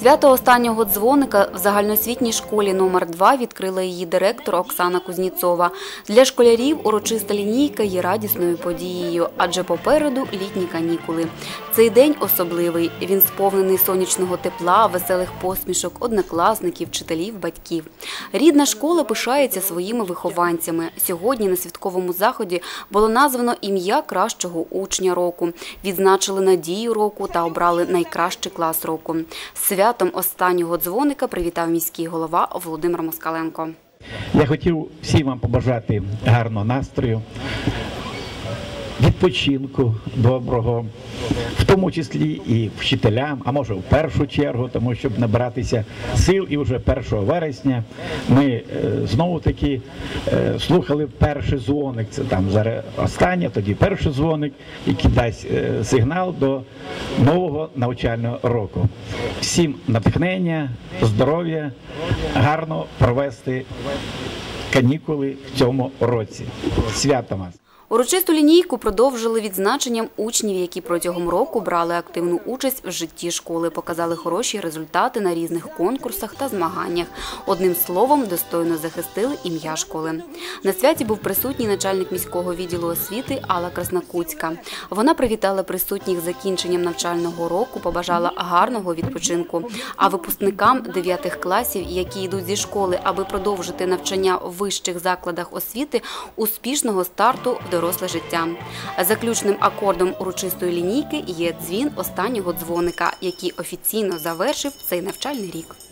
Свято останнього дзвоника в загальноосвітній школі номер 2 відкрила її директор Оксана Кузніцова. Для школярів урочиста лінійка є радісною подією, адже попереду літні канікули. Цей день особливий. Він сповнений сонячного тепла, веселих посмішок, однокласників, вчителів, батьків. Рідна школа пишається своїми вихованцями. Сьогодні на святковому заході було названо ім'я кращого учня року, відзначили надію року та обрали найкращий клас року. З Святом останнього дзвоника привітав міський голова Володимир Москаленко. Я хотів всім вам побажати гарного настрою, відпочинку доброго, в тому числі і вчителям, а може в першу чергу, тому щоб набиратися сил. І вже 1 вересня ми е, знову таки е, слухали перший дзвоник. Це там зараз останнє, тоді перший дзвоник, який дасть е, сигнал до нового навчального року. Всім натхнення, здоров'я, гарно провести канікули в цьому році. Свято вас! Урочисту лінійку продовжили відзначенням учнів, які протягом року брали активну участь в житті школи, показали хороші результати на різних конкурсах та змаганнях. Одним словом, достойно захистили ім'я школи. На святі був присутній начальник міського відділу освіти Алла Краснокутська. Вона привітала присутніх закінченням навчального року, побажала гарного відпочинку. А випускникам 9 класів, які йдуть зі школи, аби продовжити навчання в вищих закладах освіти, успішного старту в доросле життя. Заключним акордом урочистої лінійки є дзвін останнього дзвоника, який офіційно завершив цей навчальний рік.